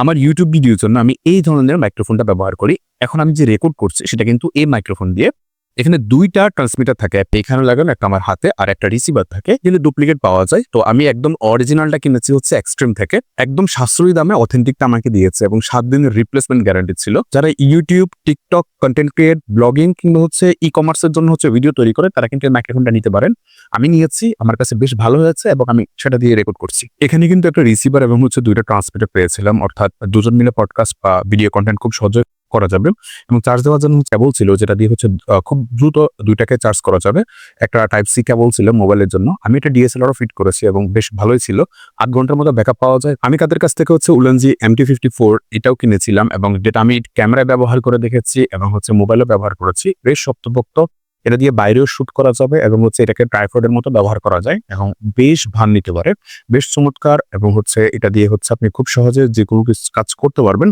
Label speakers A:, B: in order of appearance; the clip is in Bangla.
A: আমার ইউটিউব ভিডিওর জন্য আমি এই ধরনের মাইক্রোফোনটা ব্যবহার করি। এখন আমি যে রেকর্ড করছি, সেটা কিন্তু এই মাইক্রোফোন দিয়ে এখানে দুইটা ট্রান্সমিটার থাকে, একটা এখানে লাগানো, একটা আমার হাতে, আর একটা রিসিভার থাকে। কিন্তু ডুপ্লিকেট পাওয়া যায়। তো আমি একদম অরিজিনালটা কিনেছি হচ্ছে এক্সট্রিম থেকে। একদম সাশ্রয়ী দামে অথেন্টিকটা আমাকে দিয়েছে এবং সাত দিনের রিপ্লেসমেন্ট গ্যারান্টি ছিল। যারা YouTube TikTok content create blogging কিংবা হচ্ছে ই কমার্সের জন্য হচ্ছে ভিডিও তৈরি করে, তারা কিন্তু মাইক্রোফোনটা নিতে পারেন। আমি নিয়েছি, আমার কাছে বেশ ভালো হয়েছে এবং আমি সেটা দিয়ে রেকর্ড করছি। এখানে কিন্তু একটা রিসিভার এবং হচ্ছে দুইটা ট্রান্সমিটার পেয়েছিলাম। অর্থাৎ দুজন মিলে পডকাস্ট বা ভিডিও কন্টেন্ট খুব সহজে করা যাবে এবং চার্জ দেওয়ার জন্য কেবল ছিল যেটা দিয়ে হচ্ছে খুব দ্রুত দুইটাকে চার্জ করা যাবে। একটা টাইপ সি কেবল ছিল মোবাইলের জন্য। আমি এটা ডিএসএলআরও ফিট করেছি এবং বেশ ভালোই ছিল। আট ঘণ্টার মতো ব্যাকআপ পাওয়া যায়। আমি তাদের কাছ থেকে হচ্ছে উলানজি এমটি ফিফটি ফোর এটাও কিনেছিলাম এবং যেটা আমি ক্যামেরায় ব্যবহার করে দেখেছি এবং হচ্ছে মোবাইলও ব্যবহার করেছি। বেশ শক্তপোক্ত। এটা দিয়ে বাইরেও শুট করা যাবে এবং হচ্ছে এটাকে ট্রাইফোর্ডের মতো ব্যবহার করা যায় এবং বেশ ভান নিতে পারে। বেশ চমৎকার এবং হচ্ছে এটা দিয়ে হচ্ছে আপনি খুব সহজে যে কোনো কিছু কাজ করতে পারবেন।